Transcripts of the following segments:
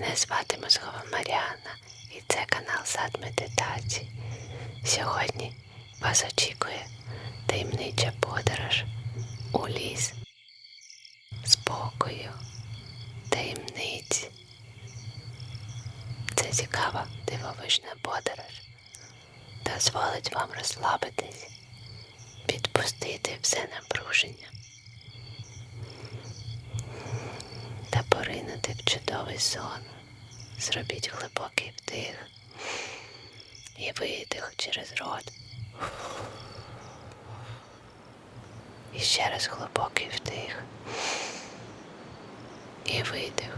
Мене звати Мозгова Маріана і це канал Сад Медитацій. Сьогодні вас очікує таємнича подорож у ліс, спокою, таємниць. Це цікава дивовижна подорож. Дозволить вам розслабитись, відпустити все напруження та поринути в чудовий сон. Зробіть глибокий вдих і видих через рот. І ще раз глибокий вдих і видих.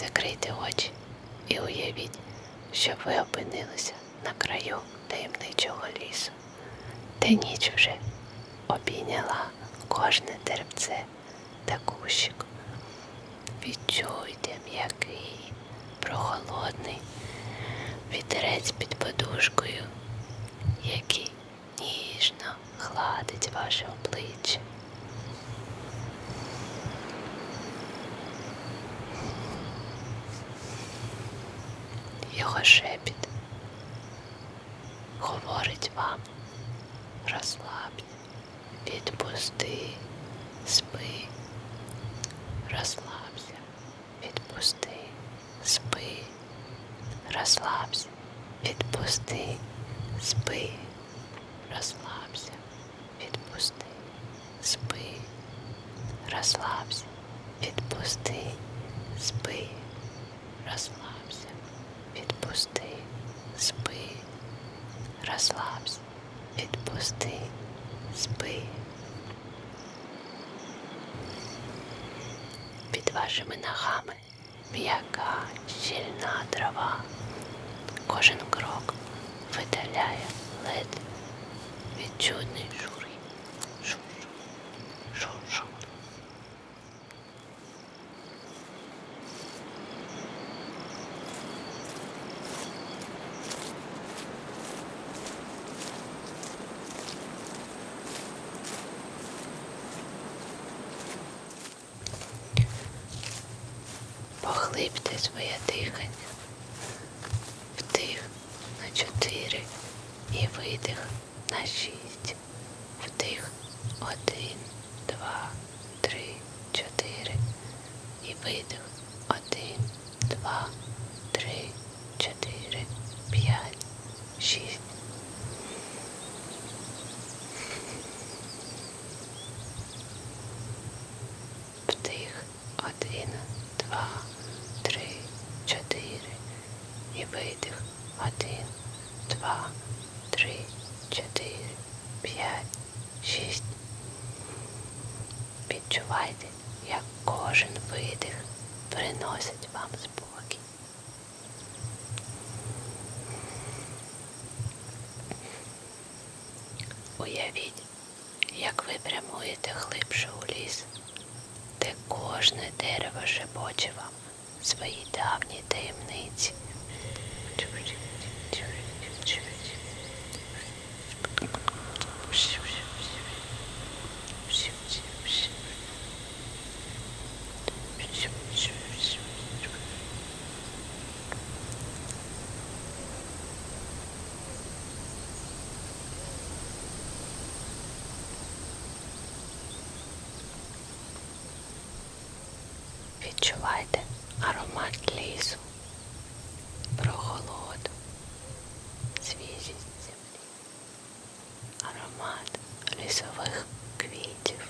Закрийте очі і уявіть, що ви опинилися на краю таємничого лісу, де ніч вже обійняла кожне деревце та кущик. Відчуйте м'який, прохолодний вітерець під подушкою, який ніжно гладить ваше обличчя. Його шепіт. Говорить вам, розслабся, відпусти, спи, розслабся, відпусти, спи, розслабся, відпусти, спи, розслабся, відпусти, спи, розслабся, відпусти, спи, розслабся відпусти, спи, розслабся, відпусти, спи. Під вашими ногами м'яка щільна трава. Кожен крок видаляє лед відчутний жур. своє дихання. Вдих на чотири і видих на шість. Вдих 1, 2, 3, 4. І видих 1, 2, 3, 4, 5, 6. Вдих один. Відчувайте, як кожен видих приносить вам спокій. Уявіть, як ви прямуєте глибше у ліс, де кожне дерево шепоче вам свої давні таємниці. Відчувайте аромат лісу, прохолоду, свіжість землі, аромат лісових квітів.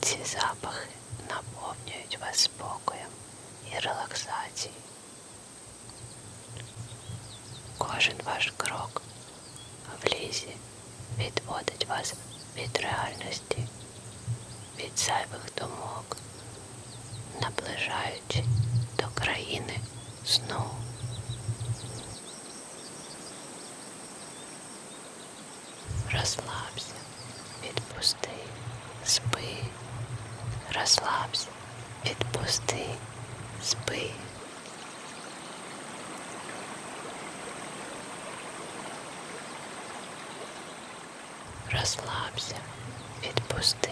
Ці запахи наповнюють вас спокоєм і релаксацією. Кожен ваш крок в лісі відводить вас від реальності, від зайвих думок, наближаючи до країни сну. Розслабся, відпусти, спи, розслабся, відпусти, спи. Розслабся, відпусти,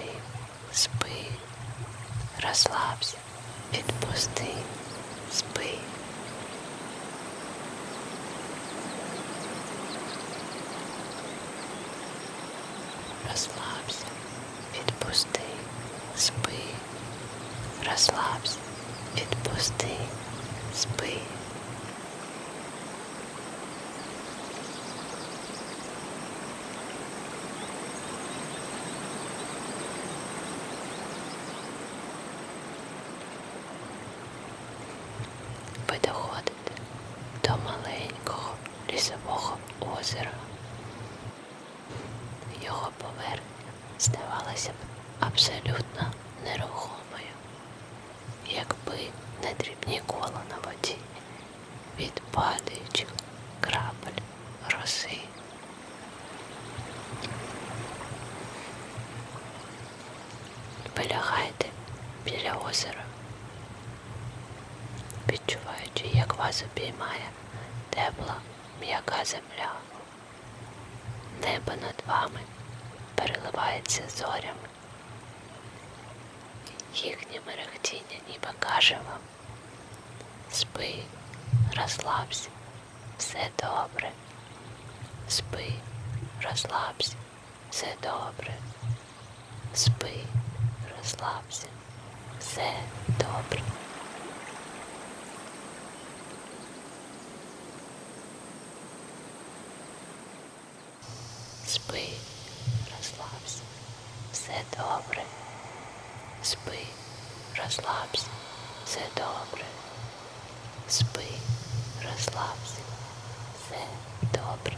спи, розслабся, відпусти, спи. Розслабся, відпусти, спи, розслабся, відпусти, спи. Лісового озера. Його поверхня здавалася б абсолютно нерухомою, якби не дрібні кола на воді від падаючих крапель роси. Ви лягаєте біля озера, відчуваючи, як вас обіймає тепла м'яка земля. Небо над вами переливається зорями. Їхнє мерехтіння ніби каже вам. Спи, розслабся, все добре. Спи, розслабся, все добре. Спи, розслабся, все добре. Спи, розслабся, все добре. Спи, розслабся, все добре. Спи, розслабся, все добре.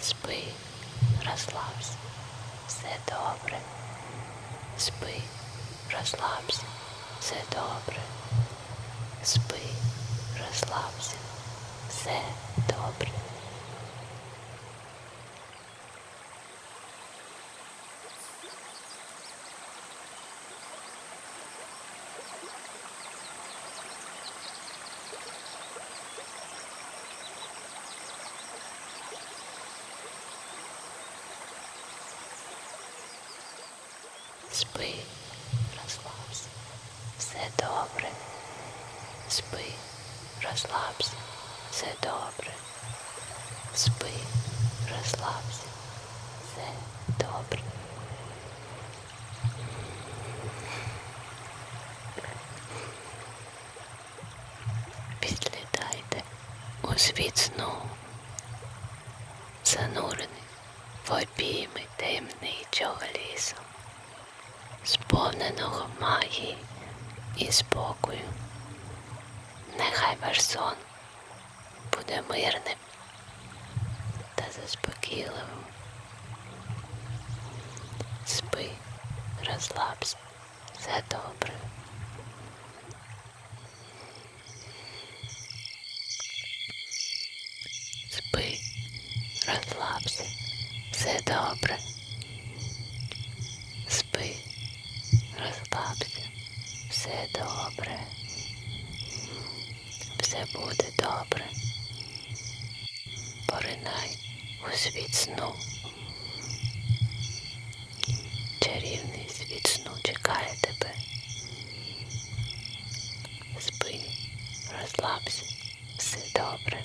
Спи, розслабся, все добре. Спи, розслабся, все добре. Спи, розслабся, все добре. Спи, розслабся, все добре. Спи, розслабся, все добре. Спи, розслабся, все добре. Підлітайте у світ сну, занурений в обійми таємничого лісу сповненого магії і спокою. Нехай ваш сон буде мирним та заспокійливим. Спи, розслабся, все добре. Спи, розслабся, все добре. Спи, розслабся, все добре. Все буде добре. Поринай у світ сну. Чарівний світ сну чекає тебе. Спи, розслабся, все добре.